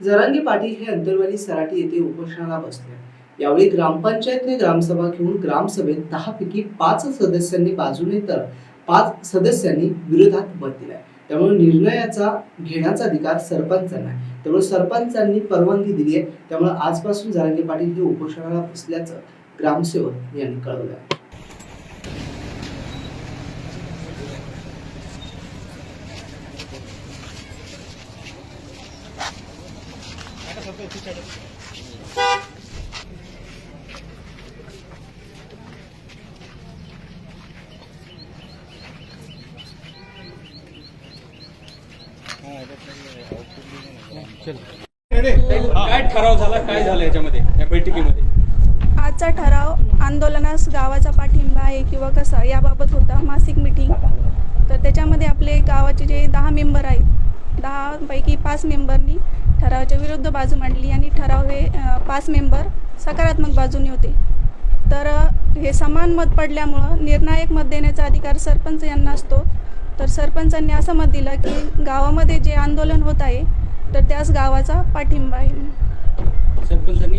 जरांगे पाटील हे अंतरवाली सराटी येथे उपोषणाला बसले. यावेळी ग्रामपंचायतने ग्रामसभा घेऊन ग्रामसभेत दहा पैकी पाच सदस्यांनी बाजूने तर पाच सदस्यांनी विरोधात मत दिलाय. त्यामुळे निर्णयाचा घेण्याचा अधिकार सरपंचांना आहे. त्यामुळे सरपंचांनी परवानगी दिली आहे. त्यामुळे आजपासून जरांगे पाटील हे उपोषणाला बसल्याचं ग्रामसेवक यांनी कळवलं आहे काय ठराव झाला? काय झालं याच्यामध्ये या बैठकीमध्ये? आजचा ठराव आंदोलनास गावाचा पाठिंबा आहे किंवा कसा याबाबत होता मासिक मिटिंग. तर त्याच्यामध्ये आपले गावाचे जे दहा मेंबर आहेत दहापैकी पाच मेंबरनी ठरावाच्या विरुद्ध बाजू मांडली आणि ठराव हे पाच मेंबर सकारात्मक बाजूने होते. तर हे समान मत पडल्यामुळं निर्णायक मत देण्याचा अधिकार सरपंच यांना असतो. तर सरपंचांनी असं मत दिलं की गावामध्ये जे आंदोलन होत आहे तर त्यास गावाचा पाठिंबा आहे. सरपंचांनी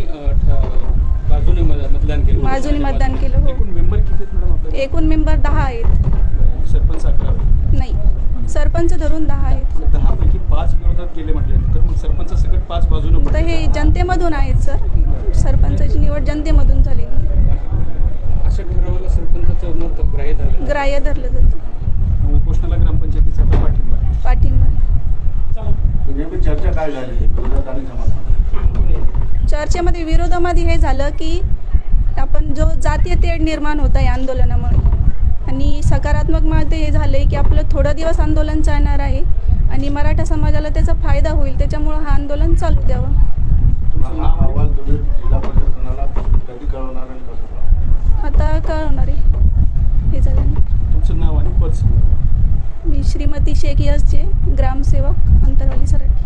बाजूने मत- मतदान केलं. बाजूने मतदान केलं, हो. एकूण मेंबर किती आहेत मॅडम आपल्या एकूण मेंबर दहा आहेत. सरपंच अकरा. नाही सरपंच धरून दहा आहेत दहा पैकी पाच विरोधात गेले म्हटले तर मग सरपंच सकट पाच बाजूने तर हे जनतेमधून आहेत सर. सरपंचाची निवड जनतेमधून झालेली अशा ठरावाला सरपंचाचं मत ग्राह्य धरलं ग्राह्य धरलं जातं. उपोषणाला ग्रामपंचायतीचा आता पाठिंबा आहे. पाठिंबा नेमकी चर्चा काय झाली विरोधात आणि समाधान चर्चेमध्ये विरोधामध्ये हे झालं की आपण जो जातीय तेढ निर्माण होत आहे आंदोलनामुळे आणि सकारात्मकमध्ये हे झालं आहे की आपलं थोडं दिवस आंदोलन चालणार आहे आणि मराठा समाजाला त्याचा फायदा होईल त्याच्यामुळं हा आंदोलन चालू द्यावं. आता कळवणार आहे. हे झाल्यानंतर तुमचं नाव आणि पद सांगा. मी श्रीमती शेख यसचे ग्रामसेवक अंतरवाली सराठी.